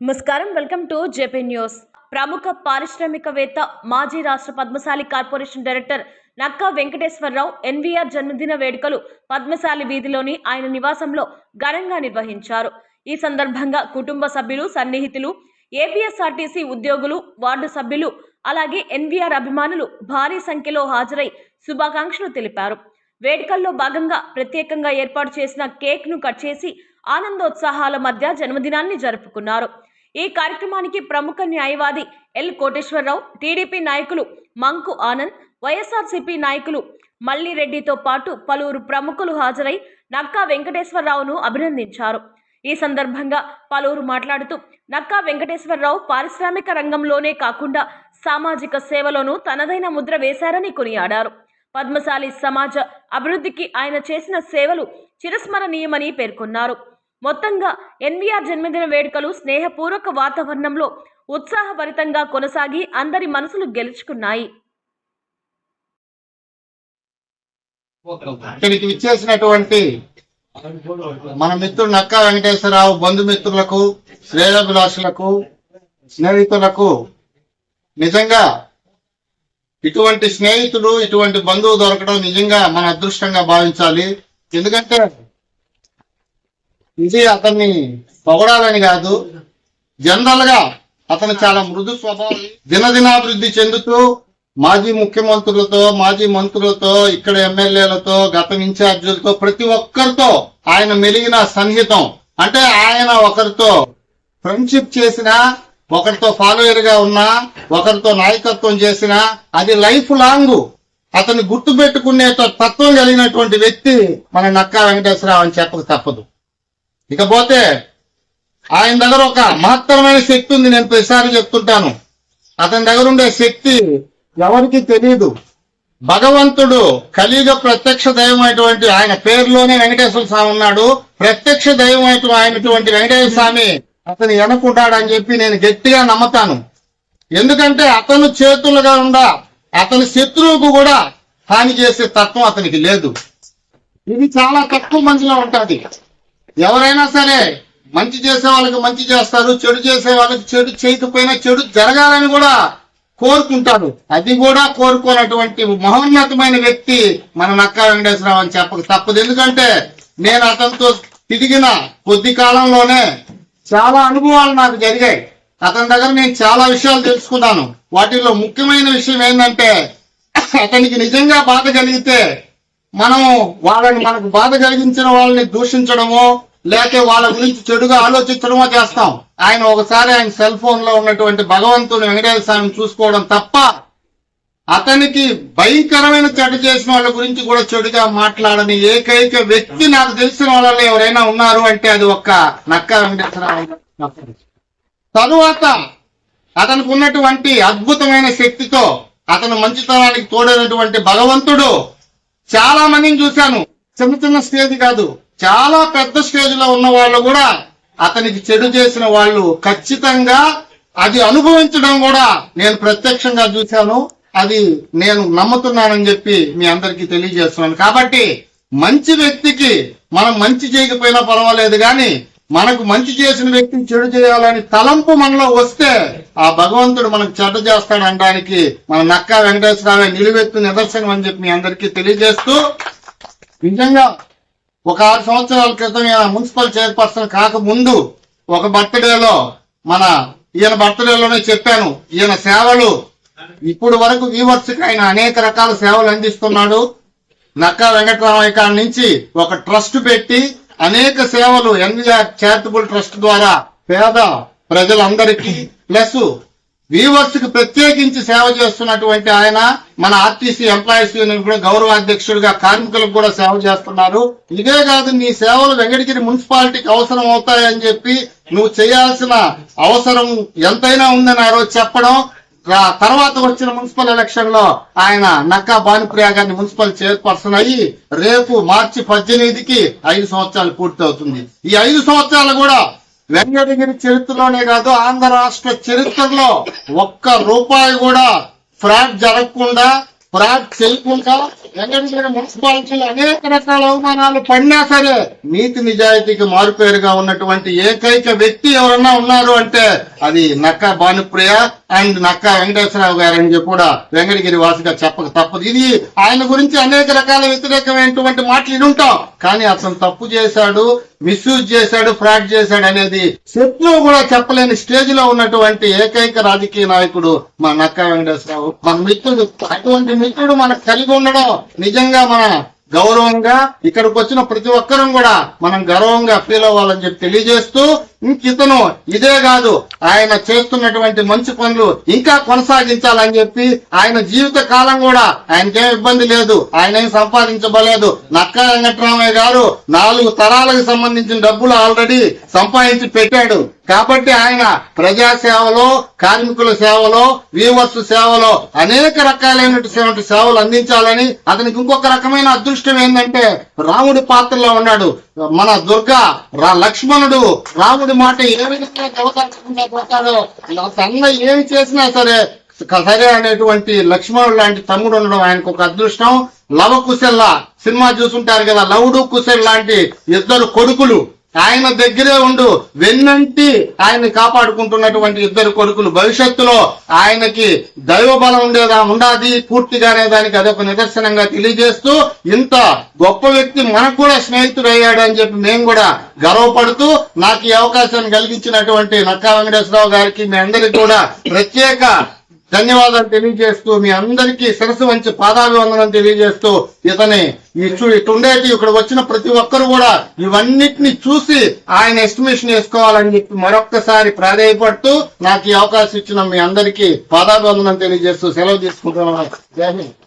నమస్కారం. Welcome to JP news. ప్రముఖ పారిశ్రామికవేత్త మాజీ రాష్ట్ర Padmashali corporation director Nakka Venkateswararao NVR జన్మదిన వేడుకలు పద్మశాలి వీధిలోని ఆయన నివాసంలో ఘనంగా నిర్వహించారు. ఈ సందర్భంగా కుటుంబ సభ్యులు సన్నిహితులు ఏపీఎస్ఆర్టీసీ ఉద్యోగులు వార్డు సభ్యులు అలాగే ఎన్వీఆర్ అభిమానులు భారీ సంఖ్యలో హాజరై శుభాకాంక్షలు తెలిపారు. వేడుకల్లో భాగంగా ప్రత్యేకంగా ఏర్పాటు చేసిన కేక్ను కట్ చేసి ఆనందోత్సాహాల మధ్య జన్మదినాన్ని జరుపుకున్నారు. ఈ కార్యక్రమానికి ప్రముఖ న్యాయవాది ఎల్. కోటేశ్వరరావు టీడీపీ నాయకులు మంకు ఆనంద్ వైఎస్ఆర్సీపీ నాయకులు మల్లిరెడ్డితో పాటు పలువురు ప్రముఖులు హాజరై నక్కా వెంకటేశ్వరరావును అభినందించారు. ఈ సందర్భంగా పలువురు మాట్లాడుతూ నక్కా వెంకటేశ్వరరావు పారిశ్రామిక రంగంలోనే కాకుండా సామాజిక సేవలోనూ తనదైన ముద్ర వేశారని కొనియాడారు. పద్మశాలి సమాజ అభివృద్ధికి ఆయన చేసిన సేవలు చిరస్మరణీయమని పేర్కొన్నారు. మొత్తంగా ఎన్వీఆర్ జన్మదిన వేడుకలు స్నేహపూర్వక వాతావరణంలో ఉత్సాహభరితంగా కొనసాగి అందరి మనసులు గెలుచుకున్నాయి. ఇక్కడికి విచ్చేసినటువంటి మన మిత్రుడు నక్కా వెంకటేశ్వరరావు బంధుమిత్రులకు శ్రేయోభిలాషులకు స్నేహితులకు నిజంగా ఇటువంటి స్నేహితులు ఇటువంటి బంధువు దొరకడం నిజంగా మన అదృష్టంగా భావించాలి. ఎందుకంటే ఇది అతన్ని పొగడాలని కాదు జనరల్గా అతను చాలా మృదు స్వభావం. దినదినాభివృద్ధి చెందుతూ మాజీ ముఖ్యమంత్రులతో మాజీ మంత్రులతో ఇక్కడ ఎమ్మెల్యేలతో గత ఇన్ఛార్జీలతో ప్రతి ఒక్కరితో ఆయన మెలిగిన సన్నిహితం. అంటే ఆయన ఒకరితో ఫ్రెండ్షిప్ చేసిన ఒకరితో ఫాలోయర్గా ఉన్నా ఒకరితో నాయకత్వం చేసినా అది లైఫ్ లాంగ్ అతను గుర్తు పెట్టుకునే తత్వం కలిగినటువంటి వ్యక్తి మన నక్కా వెంకటేశ్వరరావు అని చెప్పక తప్పదు. ఇకపోతే ఆయన దగ్గర ఒక మహత్తరమైన శక్తి ఉంది నేను ప్రతిసారి చెప్తుంటాను. అతని దగ్గర ఉండే శక్తి ఎవరికి తెలియదు భగవంతుడు కలియుగ ప్రత్యక్ష దైవం అయినటువంటి ఆయన పేరులోనే వెంకటేశ్వర స్వామి ఉన్నాడు. ప్రత్యక్ష దైవం అయినటువంటి వెంకటేశ్వర స్వామి అతను ఎనుకుంటాడని చెప్పి నేను గట్టిగా నమ్ముతాను. ఎందుకంటే అతను చేతులుగా ఉండ అతని శత్రువుకు కూడా హాని చేసే తత్వం అతనికి లేదు. ఇది చాలా తక్కువ మందిలో ఉంటుంది. ఎవరైనా సరే మంచి చేసే వాళ్ళకి మంచి చేస్తారు చెడు చేసే వాళ్ళకి చెడు చేయకపోయినా చెడు జరగాలని కూడా కోరుకుంటాడు అది కూడా కోరుకోనటువంటి మహోన్నతమైన వ్యక్తి మన నక్క వెంకటేశ్వరరావు అని చెప్పక తప్పదు. ఎందుకంటే నేను అతనితో తిరిగిన కొద్ది కాలంలోనే చాలా అనుభవాలు నాకు జరిగాయి. అతని దగ్గర నేను చాలా విషయాలు తెలుసుకున్నాను. వాటిలో ముఖ్యమైన విషయం ఏంటంటే అతనికి నిజంగా బాధ కలిగితే మనం వాళ్ళని మనకు బాధ కలిగించిన వాళ్ళని దూషించడమో లేక వాళ్ళ గురించి చెడుగా ఆలోచించడమో చేస్తాం. ఆయన ఒకసారి ఆయన సెల్ ఫోన్లో ఉన్నటువంటి భగవంతుని వెంకటేశ్వర స్వామిని చూసుకోవడం తప్ప అతనికి భయంకరమైన చెడు చేసిన వాళ్ళ గురించి కూడా చెడుగా మాట్లాడని ఏకైక వ్యక్తి నాకు తెలిసిన వాళ్ళలో ఎవరైనా ఉన్నారు అంటే అది ఒక్క నక్క వెంకటేశ్వరరావు తరువాత అతనికి ఉన్నటువంటి అద్భుతమైన శక్తితో అతను మంచితనానికి తోడైనటువంటి భగవంతుడు చాలా మందిని చూశాను. చిన్న చిన్న స్టేజ్ కాదు. చాలా పెద్ద స్టేజ్లో ఉన్న వాళ్ళు కూడా అతనికి చెడు చేసిన వాళ్ళు ఖచ్చితంగా అది అనుభవించడం కూడా నేను ప్రత్యక్షంగా చూశాను. అది నేను నమ్ముతున్నానని చెప్పి మీ అందరికీ తెలియజేస్తున్నాను. కాబట్టి మంచి వ్యక్తికి మనం మంచి చేయకపోయినా పర్వాలేదు కానీ మనకు మంచి చేసిన వ్యక్తిని చెడు చేయాలని తలంపు మనలో వస్తే ఆ భగవంతుడు మనకు చెడ్డ చేస్తాడనడానికి మన నక్కా వెంకటేశ్వరరావు నిలువెత్తు నిదర్శనం అని చెప్పి మీ అందరికీ తెలియజేస్తూ నిజంగా ఒక ఆరు సంవత్సరాల క్రితం ఈయన మున్సిపల్ చైర్పర్సన్ కాకముందు ఒక బర్త్డేలో మన ఈయన బర్త్డేలోనే చెప్పాను ఈయన సేవలు ఇప్పుడు వరకు వ్యూవర్స్కి ఆయన అనేక రకాల సేవలు అందిస్తున్నాడు. నక్కా వెంకటరామయ్య కాడ నుంచి ఒక ట్రస్ట్ పెట్టి అనేక సేవలు ఎన్విఆర్ చారిటబుల్ ట్రస్ట్ ద్వారా పేద ప్రజలందరికీ ప్లస్ వీవర్స్కి ప్రత్యేకించి సేవ చేస్తున్నటువంటి ఆయన మన ఆర్టీసీ ఎంప్లాయీస్ యూనియన్ కూడా గౌరవ అధ్యక్షుడిగా కార్మికులకు కూడా సేవ చేస్తున్నారు. ఇదే కాదు నీ సేవలు వెంకటగిరి మున్సిపాలిటీకి అవసరం అవుతాయని చెప్పి నువ్వు చేయాల్సిన అవసరం ఎంతైనా ఉందని ఆ రోజు చెప్పడం. తర్వాత వచ్చిన మున్సిపల్ ఎలక్షన్లో ఆయన నక్కా భానుప్రియ గారిని మున్సిపల్ చైర్పర్సన్ అయ్యి రేపు మార్చి పద్దెనిమిదికి ఐదు సంవత్సరాలు పూర్తి అవుతుంది ఈ ఐదు సంవత్సరాలు కూడా వెంకటగిరి చరిత్రలోనే కాదు ఆంధ్ర రాష్ట్ర చరిత్రలో ఒక్క రూపాయి కూడా ఫ్రాడ్ జరగకుండా ఫ్రాడ్ చేయకుండా వెంకటగిరి మున్సిపాలిటీలు అనేక రకాల అవమానాలు పడినా సరే నీతి నిజాయితీకి మారుపేరుగా ఉన్నటువంటి ఏకైక వ్యక్తి ఎవరన్నా ఉన్నారు అంటే అది నక్క భానుప్రియ అండ్ నక్క వెంకటేశ్వరరావు గారు అని కూడా వెంకటగిరి వాసిగా చెప్పక తప్పదు. ఇది ఆయన గురించి అనేక రకాల వ్యతిరేకమైనటువంటి మాటలు ఉంటాం కానీ అతను తప్పు చేశాడు మిస్యూజ్ చేశాడు ఫ్రాడ్ చేశాడు అనేది శత్రువు కూడా చెప్పలేని స్టేజ్లో ఉన్నటువంటి ఏకైక రాజకీయ నాయకుడు మా నక్కా వెంకటేశ్వరరావు. మన మిత్రుడు అటువంటి మిత్రుడు మనకు కలిగి ఉండడం నిజంగా మన గౌరవంగా ఇక్కడికి వచ్చిన ప్రతి ఒక్కరం కూడా మనం గర్వంగా ఫీల్ అవ్వాలని చెప్పి తెలియజేస్తూ ఇంకితను ఇదే కాదు. ఆయన చేస్తున్నటువంటి మంచి పనులు ఇంకా కొనసాగించాలని చెప్పి ఆయన జీవిత కాలం కూడా ఆయనకేం ఇబ్బంది లేదు. ఆయన ఏం సంపాదించబలేదు నక్కా వెంకట్రామయ్య గారు నాలుగు తరాలకు సంబంధించిన డబ్బులు ఆల్రెడీ సంపాదించి పెట్టాడు. కాబట్టి ఆయన ప్రజా సేవలో కార్మికుల సేవలో వీవర్స్ సేవలో అనేక రకాలైనటువంటి సేవలు అందించాలని అతనికి ఇంకొక రకమైన అదృష్టం ఏంటంటే రాముడి పాత్రలో ఉన్నాడు. మన దుర్గా రా లక్ష్మణుడు రాముడి మాట ఏ విధంగా గవతారకుండా పోతాడో తన ఏమి చేసినా సరే సరే అనేటువంటి లక్ష్మణుడు లాంటి తమ్ముడు ఉండడం ఆయనకు ఒక అదృష్టం. లవ కుశల్ల సినిమా చూసుంటారు కదా లవుడు కుశల్ లాంటి ఇద్దరు కొడుకులు. ఆయన దగ్గరే ఉండు. వెన్నంటి ఆయన కాపాడుకుంటున్నటువంటి ఇద్దరు కొడుకులు భవిష్యత్తులో ఆయనకి దైవ బలం ఉండేదా ఉండాది పూర్తిగానే దానికి అదొక నిదర్శనంగా తెలియజేస్తూ ఇంత గొప్ప వ్యక్తి మనకు కూడా స్నేహితుడు అయ్యాడు అని చెప్పి మేము కూడా గర్వపడుతూ నాకు ఈ అవకాశాన్ని కలిగించినటువంటి నక్కా వెంకటేశ్వరరావు గారికి మీ అందరికి కూడా ప్రత్యేక ధన్యవాదాలు తెలియజేస్తూ మీ అందరికీ శిరసు వంచి పాదాభివందనం తెలియజేస్తూ ఇతని ఇటుండేటి ఇక్కడ వచ్చిన ప్రతి ఒక్కరు కూడా ఇవన్నిటిని చూసి ఆయన ఎస్టిమేషన్ వేసుకోవాలని చెప్పి మరొక్కసారి ప్రాధాయపడుతూ నాకు ఈ అవకాశం ఇచ్చిన మీ అందరికీ పాదాభివందనం తెలియజేస్తూ సెలవు తీసుకుంటున్నాను. జై హింద్.